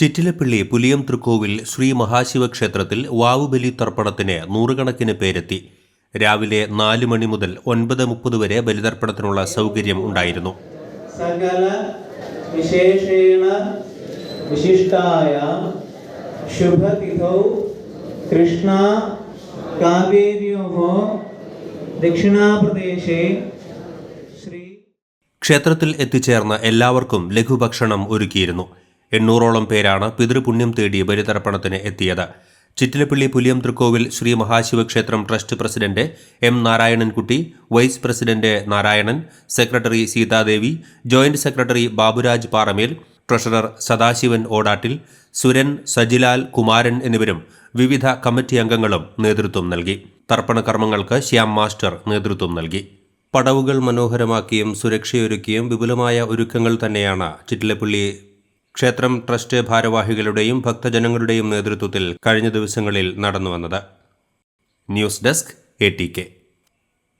ചിറ്റിലപ്പള്ളി പുലിയം തൃക്കോവിൽ ശ്രീ മഹാശിവക്ഷേത്രത്തിൽ വാവുബലി തർപ്പണത്തിന് നൂറുകണക്കിന് പേരെത്തി. രാവിലെ നാല് മണി മുതൽ ഒൻപത് മുപ്പത് വരെ ബലിതർപ്പണത്തിനുള്ള സൗകര്യം ഉണ്ടായിരുന്നു. സകല വിശേഷേണ വിശിഷ്ടായ ശുഭതിഥൗ കൃഷ്ണ കാവേര്യോः ദക്ഷിണാപ്രദേശേ ക്ഷേത്രത്തിൽ എത്തിച്ചേർന്ന എല്ലാവർക്കും ലഘുഭക്ഷണം ഒരുക്കിയിരുന്നു. എണ്ണൂറോളം പേരാണ് പിതൃപുണ്യം തേടി ബലിതർപ്പണത്തിന് എത്തിയത്. Chittilappilly Puliyam Thrikkovil Sree മഹാശിവക്ഷേത്രം trust president M Narayanankutty vice president Narayanan secretary Seethadevi joint secretary Baburaj Paramel treasurer Sadasivan Odattil Suran Sajilal Kumaran എന്നിവരും വിവിധ കമ്മിറ്റി അംഗങ്ങളും നേതൃത്വം നൽകി. തർപ്പണ കർമ്മങ്ങൾക്ക് ശ്യാം മാസ്റ്റർ നേതൃത്വം നൽകി. പടവുകൾ മനോഹരമാക്കിയും സുരക്ഷയൊരുക്കിയും വിപുലമായ ഒരുക്കങ്ങൾ തന്നെയാണ് ചിറ്റിലപ്പള്ളി ക്ഷേത്രം ട്രസ്റ്റ് ഭാരവാഹികളുടെയും ഭക്തജനങ്ങളുടെയും നേതൃത്വത്തിൽ കഴിഞ്ഞ ദിവസങ്ങളിൽ നടന്നുവന്നത്. News desk A T K.